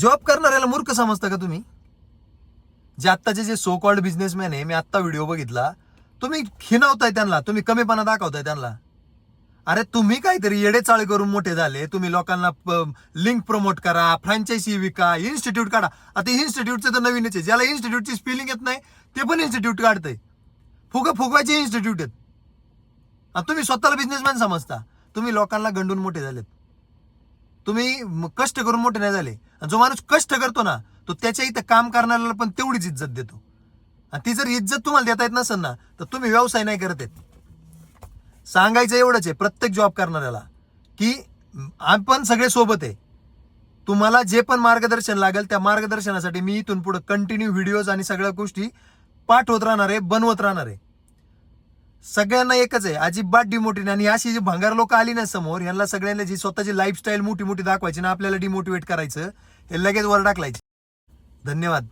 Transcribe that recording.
Job करणाऱ्याला मूर्ख समजता का तुम्ही? जे आत्ताचे जे सो कॉल्ड बिझनेसमॅन आहे मी आत्ता व्हिडिओ बघितला. तुम्ही खिनवताय त्यांना तुम्ही कमीपणा दाखवताय त्यांना. अरे तुम्ही काहीतरी येडेचाळे करून मोठे झाले तुम्ही लोकांना लिंक प्रमोट करा फ्रँचायसी विका इन्स्टिट्यूट काढा. आता इन्स्टिट्यूटचं तर नवीनच आहे. ज्याला इन्स्टिट्यूटची स्पेलिंग येत नाही ते पण इन्स्टिट्यूट काढतंय. फुग फुगवायचे इन्स्टिट्यूट आहेत. तुम्ही स्वतःला बिझनेसमॅन समजता. तुम्ही लोकांना गंडून मोठे झालेत. तुम्ही कष्ट करून मोठे नाही झाले. आणि जो माणूस कष्ट करतो ना तो त्याच्या इथं काम करणाऱ्याला पण तेवढीच इज्जत देतो. आणि ती जर इज्जत तुम्हाला देता येत नसेल ना तर तुम्ही व्यवसाय नाही करत आहेत. सांगायचं एवढंच आहे प्रत्येक जॉब करणाऱ्याला की आपण सगळे सोबत आहे. तुम्हाला जे पण मार्गदर्शन लागेल त्या मार्गदर्शनासाठी मी इथून पुढे कंटिन्यू व्हिडिओज आणि सगळ्या गोष्टी पाठवत राहणार आहे बनवत राहणार आहे. सगळ्यांना एकच आहे. अजिबात डिमोटिव्ह आणि अशी जी भंगार लोक आली ना समोर यांना सगळ्यांना जी स्वतःची लाईफस्टाईल मोठी मोठी दाखवायची ना आपल्याला डिमोटिवेट करायचं हे लगेच वर टाकलायचे. धन्यवाद.